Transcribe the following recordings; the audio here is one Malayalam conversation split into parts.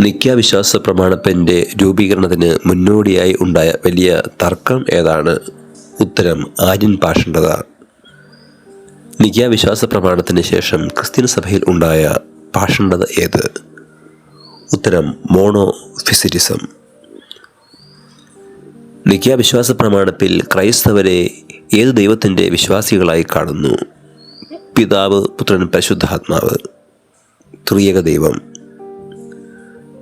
നിത്യാവിശ്വാസ പ്രമാണത്തിന്റെ രൂപീകരണത്തിന് മുന്നോടിയായി ഉണ്ടായ വലിയ തർക്കം ഏതാണ്? ഉത്തരം ആര്യൻ പാഷണ്ഡത. നിത്യാവിശ്വാസ പ്രമാണത്തിന് ശേഷം ക്രിസ്ത്യൻ സഭയിൽ ഉണ്ടായ പാഷണ്ഡത ഏത്? ഉത്തരം മോണോ ഫിസിറ്റിസം നിത്യാവിശ്വാസ പ്രമാണത്തിൽ ക്രൈസ്തവരെ ഏത് ദൈവത്തിന്റെ വിശ്വാസികളായി കാണുന്നു? പിതാവ് പുത്രൻ പരിശുദ്ധാത്മാവ്. ത്രിയക ദൈവം.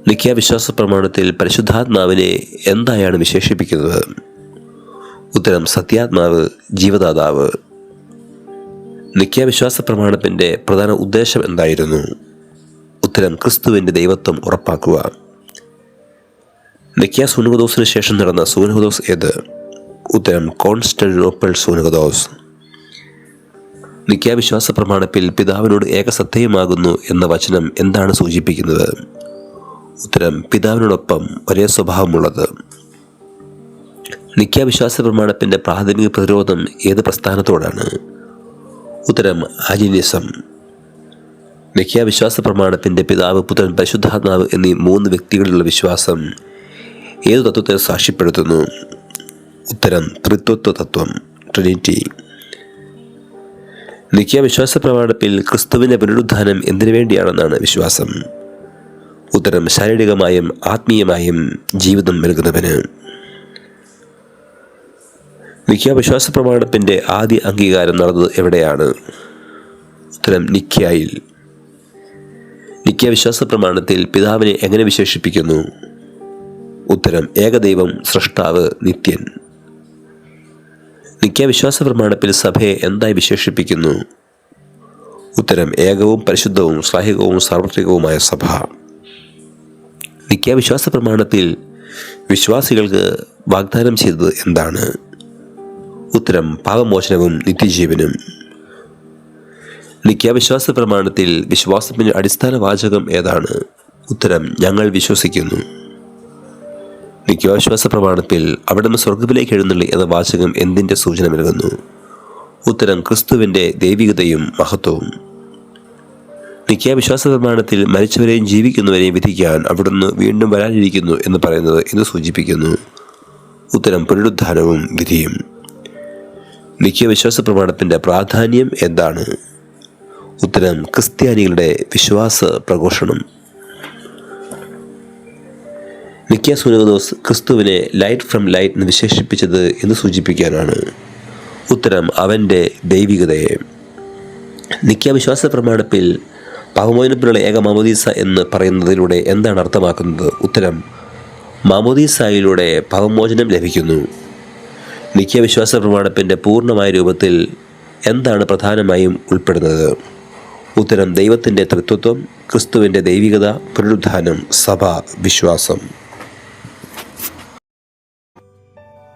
നിത്യാവിശ്വാസ പ്രമാണത്തിൽ പരിശുദ്ധാത്മാവിനെ എന്തായാണ് വിശേഷിപ്പിക്കുന്നത്? ഉത്തരം സത്യാത്മാവ് ജീവദാതാവ്. നിത്യാവിശ്വാസ പ്രമാണത്തിന്റെ പ്രധാന ഉദ്ദേശം എന്തായിരുന്നു? ഉത്തരം ക്രിസ്തുവിന്റെ ദൈവത്വം ഉറപ്പാക്കുക. നിക്യ സൂനകദോസിന് ശേഷം നടന്ന സൂനകദോസ് ഏത്? ഉത്തരം കോൺസ്റ്റന്റിനോപ്പിൾ സൂനകദോസ് നിത്യാവിശ്വാസ പ്രമാണത്തിൽ പിതാവിനോട് ഏകസത്തയുമാകുന്നു എന്ന വചനം എന്താണ് സൂചിപ്പിക്കുന്നത്? ഉത്തരം പിതാവിനോടൊപ്പം ഒരേ സ്വഭാവമുള്ളത്. നിത്യാവിശ്വാസ പ്രമാണത്തിന്റെ പ്രാഥമിക പ്രതിരോധം ഏത് പ്രസ്ഥാനത്തോടാണ്? ഉത്തരം ആജിനിസം നിത്യാവിശ്വാസ പ്രമാണത്തിന്റെ പിതാവ് പുത്രൻ പരിശുദ്ധാത്മാവ് എന്നീ മൂന്ന് വ്യക്തികളിലുള്ള വിശ്വാസം ഏതു തത്വത്തെ സാക്ഷ്യപ്പെടുത്തുന്നു? ഉത്തരം ത്രിത്വത്വ തത്വം ട്രിനിറ്റി. നിത്യാവിശ്വാസ പ്രമാണത്തിൽ ക്രിസ്തുവിന്റെ പുനരുദ്ധാനം എന്തിനു വേണ്ടിയാണെന്നാണ് വിശ്വാസം. ഉത്തരം ശാരീരികമായും ആത്മീയമായും ജീവിതം നൽകുന്നവന്. നിത്യാവിശ്വാസ പ്രമാണത്തിന്റെ ആദ്യ അംഗീകാരം നടന്നത് എവിടെയാണ്? ഉത്തരം നിക്യായിൽ നിത്യാവിശ്വാസ പ്രമാണത്തിൽ പിതാവിനെ എങ്ങനെ വിശേഷിപ്പിക്കുന്നു? ഉത്തരം ഏകദൈവം സൃഷ്ടാവ് നിത്യൻ. നിത്യവിശ്വാസ പ്രമാണത്തിൽ സഭയെ എന്തായി വിശേഷിപ്പിക്കുന്നു? ഉത്തരം ഏകവും പരിശുദ്ധവും ശ്ലാഹികവും സാർവത്രികവുമായ സഭ. നിത്യവിശ്വാസ പ്രമാണത്തിൽ വിശ്വാസികൾക്ക് വാഗ്ദാനം ചെയ്തത് എന്താണ്? ഉത്തരം പാപമോചനവും നിത്യജീവനും. നിത്യവിശ്വാസ പ്രമാണത്തിൽ വിശ്വാസത്തിന്റെ അടിസ്ഥാന വാചകം ഏതാണ്? ഉത്തരം ഞങ്ങൾ വിശ്വസിക്കുന്നു. നിത്യാവിശ്വാസ പ്രമാണത്തിൽ നിന്ന് സ്വർഗത്തിലേക്ക് എഴുന്നള്ളി എന്ന വാചകം എന്തിന്റെ സൂചന നൽകുന്നു ഉത്തരം ക്രിസ്തുവിന്റെ ദൈവികതയും മഹത്വവും. നിത്യാവിശ്വാസ പ്രമാണത്തിൽ മരിച്ചവരെയും ജീവിക്കുന്നവരെയും വിധിക്കാൻ അവിടുന്ന് വീണ്ടും വരാനിരിക്കുന്നു എന്ന് പറയുന്നത് ഇത് സൂചിപ്പിക്കുന്നു. ഉത്തരം പുനരുദ്ധാനവും വിധിയും. നിത്യവിശ്വാസ പ്രമാണത്തിന്റെ പ്രാധാന്യം എന്താണ്? ഉത്തരം ക്രിസ്ത്യാനികളുടെ വിശ്വാസ പ്രഘോഷണം നിക്യ സൂനകദോസ് ക്രിസ്തുവിനെ ലൈറ്റ് ഫ്രം ലൈറ്റ് എന്ന് വിശേഷിപ്പിച്ചത് എന്ന് സൂചിപ്പിക്കാനാണ്. ഉത്തരം അവന്റെ ദൈവികതയെ. നിത്യാവിശ്വാസ പ്രമാണത്തിൽ പാവമോചനത്തിനുള്ള ഏക മാമോദീസ എന്ന് പറയുന്നതിലൂടെ എന്താണ് അർത്ഥമാക്കുന്നത്? ഉത്തരം മാമോദീസായിലൂടെ പാവമോചനം ലഭിക്കുന്നു. നിത്യവിശ്വാസ പ്രമാണത്തിന്റെ പൂർണമായ രൂപത്തിൽ എന്താണ് പ്രധാനമായും ഉൾപ്പെടുന്നത്? ഉത്തരം ദൈവത്തിന്റെ തൃത്വത്വം ക്രിസ്തുവിന്റെ ദൈവികത പുനരുദ്ധാനം സഭ വിശ്വാസം.